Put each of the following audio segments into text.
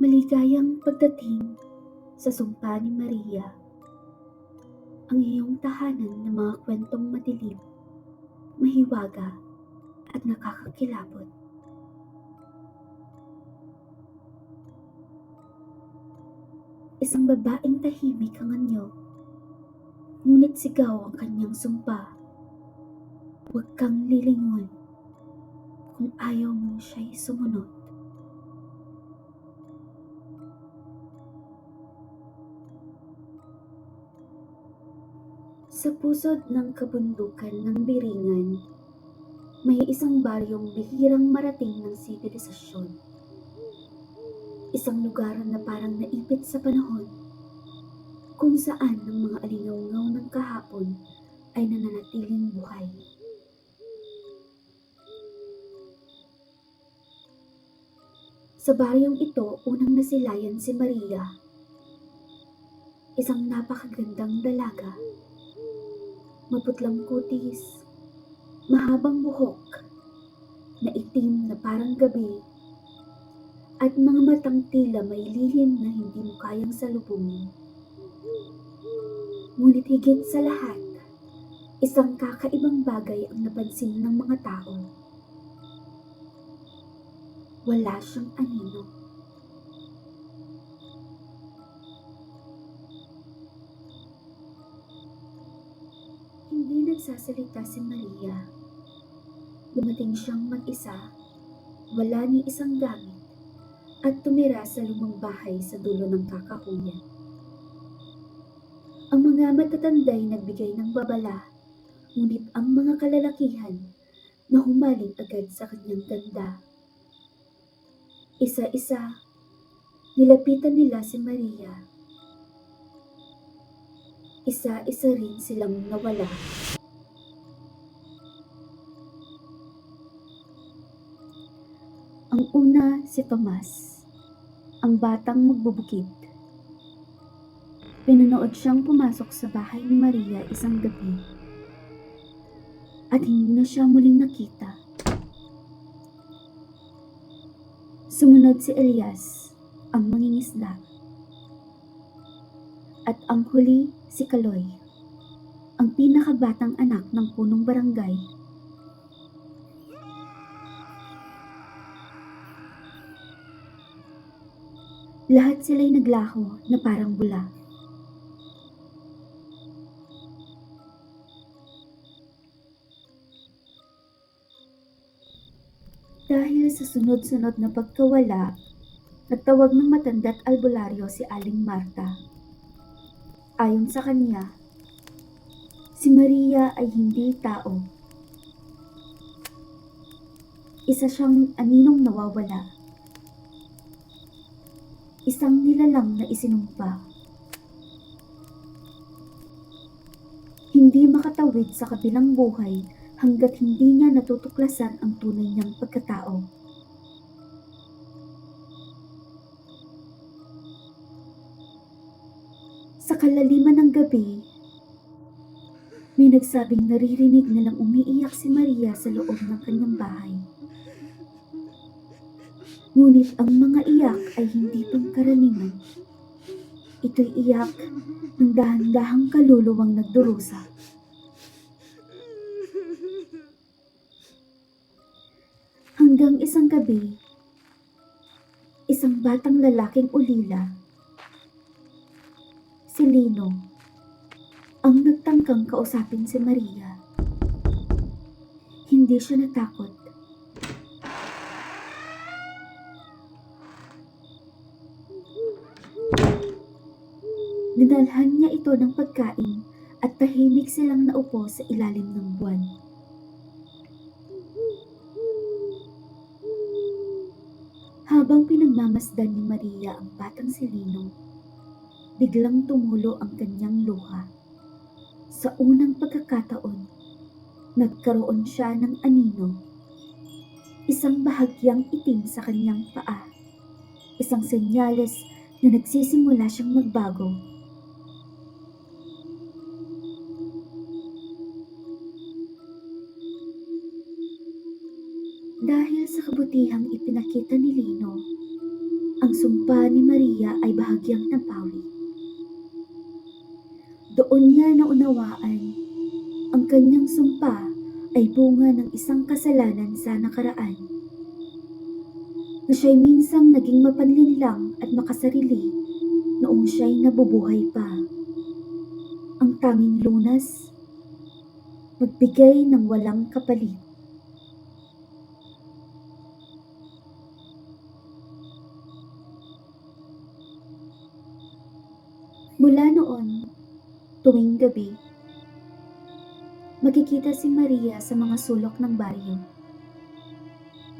Maligayang pagdating sa sumpa ni Maria. Ang iyong tahanan ng mga kwentong madilim, mahiwaga at nakakakilabot. Isang babaeng tahimik ang anyo, ngunit sigaw ang kanyang sumpa. Huwag kang lilingon kung ayaw mo siya'y sumunod. Sa pusod ng kabundukan ng Biringan, may isang baryong bihirang marating ng sibilisasyon. Isang lugar na parang naipit sa panahon, kung saan ang mga alingaw ng kahapon ay nananatiling buhay. Sa baryong ito, unang nasilayan si Maria, isang napakagandang dalaga maputlang kutis, mahabang buhok, na itim na parang gabi, at mga matang tila may lihim na hindi mo kayang salubungin. Ngunit higit sa lahat, isang kakaibang bagay ang napansin ng mga tao. Wala siyang anino. Hindi nagsasalita si Maria. Dumating siyang mag-isa, wala ni isang gamit, at tumira sa lumang bahay sa dulo ng kakahuyan. Mga matatanday nagbigay ng babala, ngunit ang mga kalalakihan na humaling agad sa kanyang ganda. Isa-isa, nilapitan nila si Maria isa-isa rin silang nawala. Ang una si Tomas, ang batang magbubukid. Pinanood siyang pumasok sa bahay ni Maria isang gabi at hindi na siya muling nakita. Sumunod si Elias, ang mangingisda. At ang huli si Kaloy, ang pinakabatang anak ng punong barangay. Lahat sila'y naglaho na parang bula. Sa sunod-sunod na pagkawala, nagtawag ng matanda't albularyo si Aling Marta. Ayon sa kanya, si Maria ay hindi tao. Isa siyang aninong nawawala. Isang nilalang na isinumpa. Hindi makatawid sa kabilang buhay hanggat hindi niya natutuklasan ang tunay niyang pagkatao. Sa kalaliman ng gabi, may nagsabing naririnig na lang umiiyak si Maria sa loob ng kanyang bahay. Ngunit ang mga iyak ay hindi pangkaraniwan. Ito'y iyak ng dahan-dahang kaluluwang nagdurusa. Hanggang isang gabi, isang batang lalaking ulila si Lino ang nagtangkang kausapin si Maria. Hindi siya natakot. Dinalhan niya ito ng pagkain at tahimik silang naupo sa ilalim ng buwan. Habang pinagmamasdan ni Maria ang batang si Lino, biglang tumulo ang kanyang luha. Sa unang pagkakataon, nagkaroon siya ng anino. Isang bahagyang itim sa kanyang paa. Isang senyales na nagsisimula siyang magbago. Dahil sa kabutihang ipinakita ni Lino, ang sumpa ni Maria ay bahagyang napawi. Doon niya naunawaan ang kanyang sumpa ay bunga ng isang kasalanan sa nakaraan na siya'y minsang naging mapanlinlang at makasarili noong siya'y nabubuhay pa. Ang tanging lunas, magbigay ng walang kapalit. Mula noon, tuwing gabi, makikita si Maria sa mga sulok ng baryo.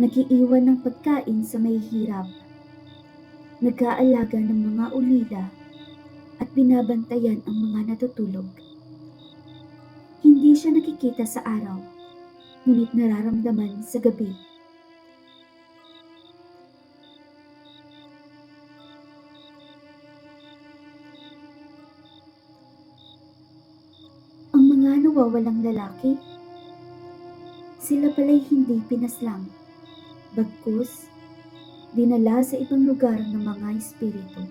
Nagiiwan ng pagkain sa may hirap. Nag-aalaga ng mga ulila at binabantayan ang mga natutulog. Hindi siya nakikita sa araw, ngunit nararamdaman sa gabi. Mga nawawalang lalaki, sila pala'y hindi pinaslang, bagkus dinala sa ibang lugar ng mga espiritu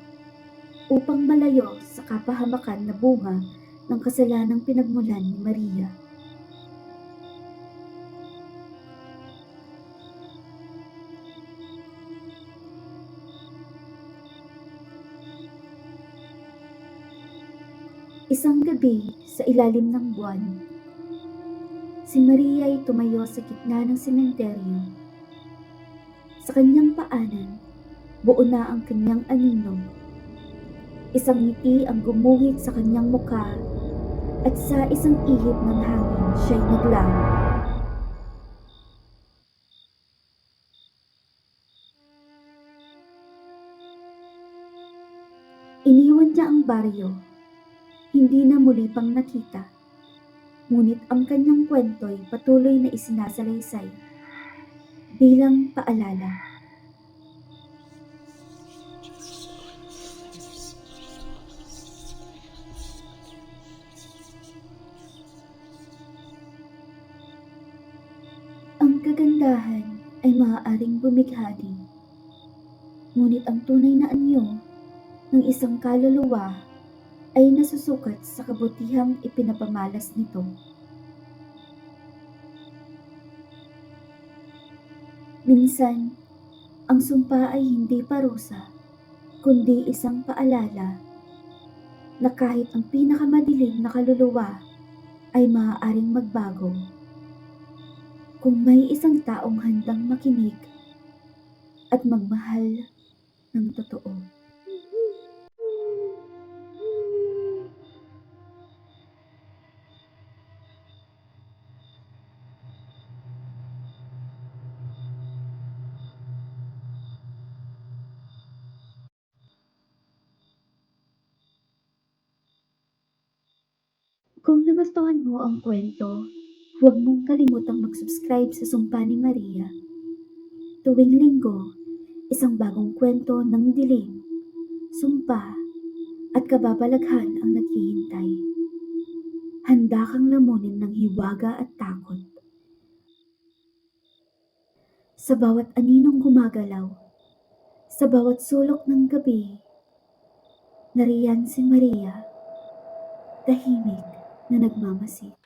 upang malayo sa kapahamakan na bunga ng kasalanang pinagmulan ni Maria. Isang gabi sa ilalim ng buwan, si Maria ay tumayo sa gitna ng sementeryo. Sa kanyang paanan, buo na ang kanyang anino. Isang ngiti ang gumuhit sa kanyang mukha at sa isang ihip ng hangin siya'y naglaho. Iniwan niya ang baryo hindi na muli pang nakita. Ngunit ang kanyang kwento'y patuloy na isinasalaysay bilang paalala. Ang kagandahan ay maaaring bumighani. Ngunit ang tunay na anyo ng isang kaluluwa ay nasusukat sa kabutihang ipinapamalas nito. Minsan, ang sumpa ay hindi parusa, kundi isang paalala na kahit ang pinakamadilim na kaluluwa ay maaaring magbago. Kung may isang taong handang makinig at magmahal ng totoo. Kung nagustuhan mo ang kwento, huwag mong kalimutang mag-subscribe sa Sumpa ni Maria. Tuwing linggo, isang bagong kwento ng dilim, sumpa, at kababalaghan ang naghihintay. Handa kang lamunin ng hiwaga at takot. Sa bawat aninong gumagalaw, sa bawat sulok ng gabi, nariyan si Maria, tahimik na nagmamasid.